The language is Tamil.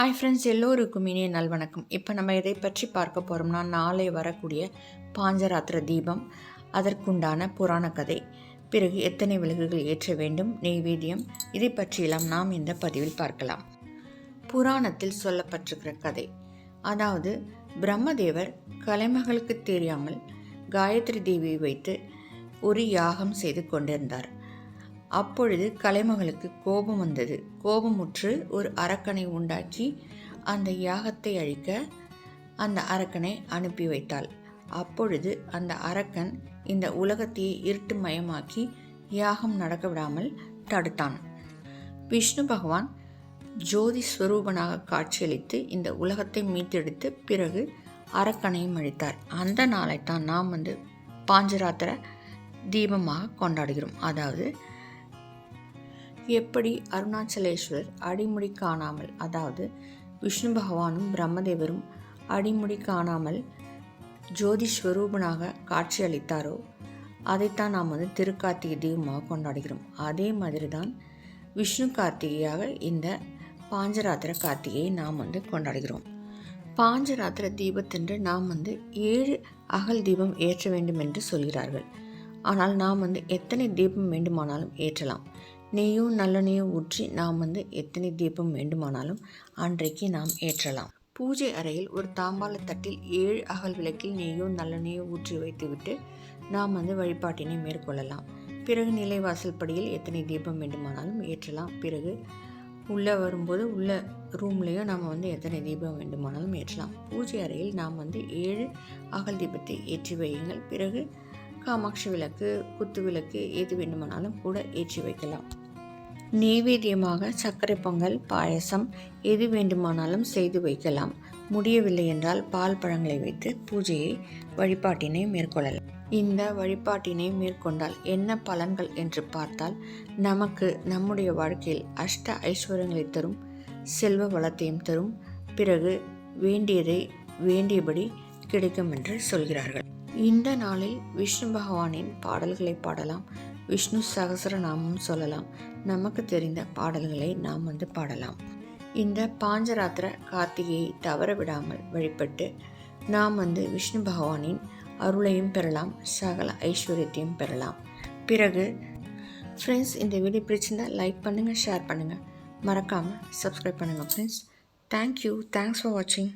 ஹாய் ஃப்ரெண்ட்ஸ் எல்லோருக்கும் இனிய நல்வணக்கம். இப்போ நம்ம எதை பற்றி பார்க்க போகிறோம்னா நாளை வரக்கூடிய பாஞ்சராத்திர தீபம் அதற்குண்டான புராண கதை. பிறகு எத்தனை விலகுகள் ஏற்ற வேண்டும் நெய்வேத்தியம் இதை பற்றியெல்லாம் நாம் இந்த பதிவில் பார்க்கலாம். புராணத்தில் சொல்லப்பட்டிருக்கிற கதை. அதாவது பிரம்மதேவர் கலைமகளுக்கு தெரியாமல் காயத்ரி தேவியை வைத்து ஒரு யாகம் செய்து கொண்டிருந்தார். அப்பொழுது கலைமகளுக்கு கோபம் வந்தது. கோபமுற்று ஒரு அரக்கனை உண்டாக்கி அந்த யாகத்தை அழிக்க அந்த அரக்கனை அனுப்பி வைத்தாள். அப்பொழுது அந்த அரக்கன் இந்த உலகத்தையே இருட்டு மயமாக்கி யாகம் நடக்க விடாமல் தடுத்தான். விஷ்ணு பகவான் ஜோதி ஸ்வரூபனாக காட்சியளித்து இந்த உலகத்தை மீட்டெடுத்து பிறகு அரக்கனையும் அழித்தார். அந்த நாளைத்தான் நாம் வந்து பாஞ்சராத்திர தீபமாக கொண்டாடுகிறோம். அதாவது எப்படி அருணாச்சலேஸ்வரர் அடிமுடி காணாமல் அதாவது விஷ்ணு பகவானும் பிரம்மதேவரும் அடிமுடி காணாமல் ஜோதி ஸ்வரூபனாக காட்சியளித்தாரோ அதைத்தான் நாம் வந்து திருக்கார்த்திகை தீபமாக கொண்டாடுகிறோம். அதே மாதிரி தான் விஷ்ணு கார்த்திகையாக இந்த பாஞ்சராத்திர கார்த்திகையை நாம் வந்து கொண்டாடுகிறோம். பாஞ்சராத்திர தீபத்தன்று நாம் வந்து ஏழு அகல் தீபம் ஏற்ற வேண்டும் என்று சொல்கிறார்கள். ஆனால் நாம் வந்து எத்தனை தீபம் வேண்டுமானாலும் ஏற்றலாம். நெய்யும் நல்லெண்ணையும் ஊற்றி நாம் வந்து எத்தனை தீபம் வேண்டுமானாலும் அன்றைக்கு நாம் ஏற்றலாம். பூஜை அறையில் ஒரு தாம்பாள தட்டில் ஏழு அகல் விளக்கில் நெய்யும் நல்லெண்ணையும் ஊற்றி வைத்துவிட்டு நாம் வந்து வழிபாட்டினை மேற்கொள்ளலாம். பிறகு நிலைவாசல் படியில் எத்தனை தீபம் வேண்டுமானாலும் ஏற்றலாம். பிறகு உள்ளே வரும்போது உள்ள ரூம்லேயும் நாம் வந்து எத்தனை தீபம் வேண்டுமானாலும் ஏற்றலாம். பூஜை அறையில் நாம் வந்து ஏழு அகல் தீபத்தை ஏற்றி வையுங்கள். பிறகு காமாட்சி விளக்கு குத்து விளக்கு எது வேண்டுமானாலும் கூட ஏற்றி வைக்கலாம். நெய்வேத்தியமாக சர்க்கரை பொங்கல் பாயசம் எது வேண்டுமானாலும் செய்து வைக்கலாம். முடியவில்லை என்றால் பால் பழங்களை வைத்து பூஜையை வழிபாட்டினை மேற்கொள்ளலாம். இந்த வழிபாட்டினை மேற்கொண்டால் என்ன பலன்கள் என்று பார்த்தால் நமக்கு நம்முடைய வாழ்க்கையில் அஷ்ட ஐஸ்வர்யங்களை தரும் செல்வ வளத்தையும் தரும். பிறகு வேண்டியதை வேண்டியபடி கிடைக்கும் என்று சொல்கிறார்கள். இந்த நாளில் விஷ்ணு பகவானின் பாடல்களை பாடலாம். விஷ்ணு சகசரநாமம் சொல்லலாம். நமக்கு தெரிந்த பாடல்களை நாம் வந்து பாடலாம். இந்த பாஞ்சராத்திர கார்த்திகையை தவற விடாமல் வழிபட்டு நாம் வந்து விஷ்ணு பகவானின் அருளையும் பெறலாம் சகல ஐஸ்வர்யத்தையும் பெறலாம். பிறகு ஃப்ரெண்ட்ஸ் இந்த வீடியோ பிடிச்சிருந்தால் லைக் பண்ணுங்கள் ஷேர் பண்ணுங்கள் மறக்காமல் சப்ஸ்கிரைப் பண்ணுங்கள் ஃப்ரெண்ட்ஸ் தேங்க்யூ தேங்க்ஸ் ஃபார் வாட்சிங்